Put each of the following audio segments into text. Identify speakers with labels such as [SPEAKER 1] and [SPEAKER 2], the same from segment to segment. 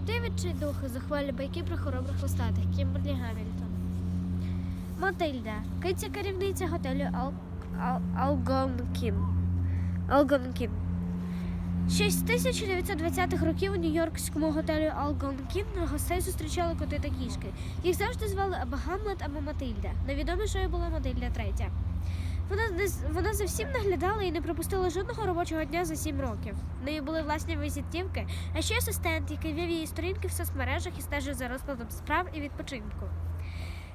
[SPEAKER 1] Коти відчайдухи, зухвалі байки про хоробрих хвостатих, Кімберлі Гамільтон. Матильда, киця керівниця готелю Ал... Ал... Алгонкін. Алгонкін. Ще з 1920-х років у нью-йоркському готелі Алгонкін гостей зустрічали коти та кішки. Їх завжди звали або Гамлет, або Матильда. Невідомішою була Матильда третя. Вона вона за всім наглядала і не пропустила жодного робочого дня за сім років. В неї були власні візитівки, а ще асистент, який вів її сторінки в соцмережах і стежив за розкладом справ і відпочинку.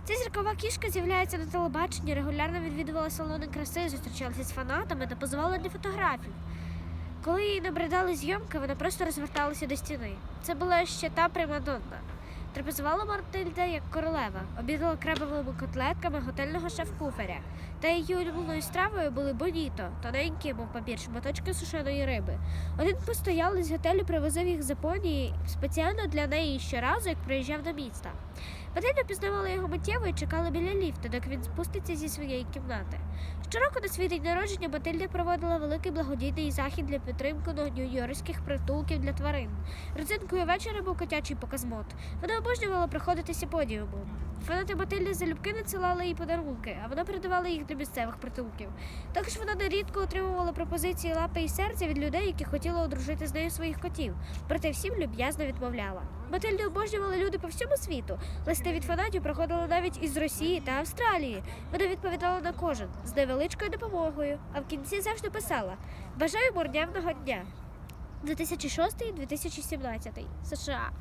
[SPEAKER 1] Ця зіркова кішка з'являється на телебаченні, регулярно відвідувала салони краси, зустрічалася з фанатами та позувала для фотографій. Коли їй набридали зйомки, вона просто розверталася до стіни. Це була ще та примадонна. Трапезувала Мартильда як королева, обідала крабовими котлетками готельного шеф-куферя. Та її улюбленою стравою були боніто, тоненькі, мов папір, шматочки сушеної риби. Один постоялий з готелю привозив їх з Японії спеціально для неї щоразу, як приїжджав до міста. Матильда пізнавала його миттєво і чекала біля ліфта, доки він спуститься зі своєї кімнати. Щороку на свій день народження Батильда проводила великий благодійний захід для підтримки нью-йоркських притулків для тварин. Родзинкою вечора був котячий показмот. Вона обожнювала приходити подіумом. Фанати Матильди залюбки надсилали їй подарунки, а вона передавала їх до місцевих притулків. Також вона нерідко отримувала пропозиції лапи і серця від людей, які хотіли одружити з нею своїх котів, проте всім люб'язно відмовляла. Матильду обожнювали люди по всьому світу. Листи від фанатів приходили навіть із Росії та Австралії. Вона відповідала на кожен з невеличкою допомогою, а в кінці завжди писала Бажаю морнявного дня. 2006-2017 США.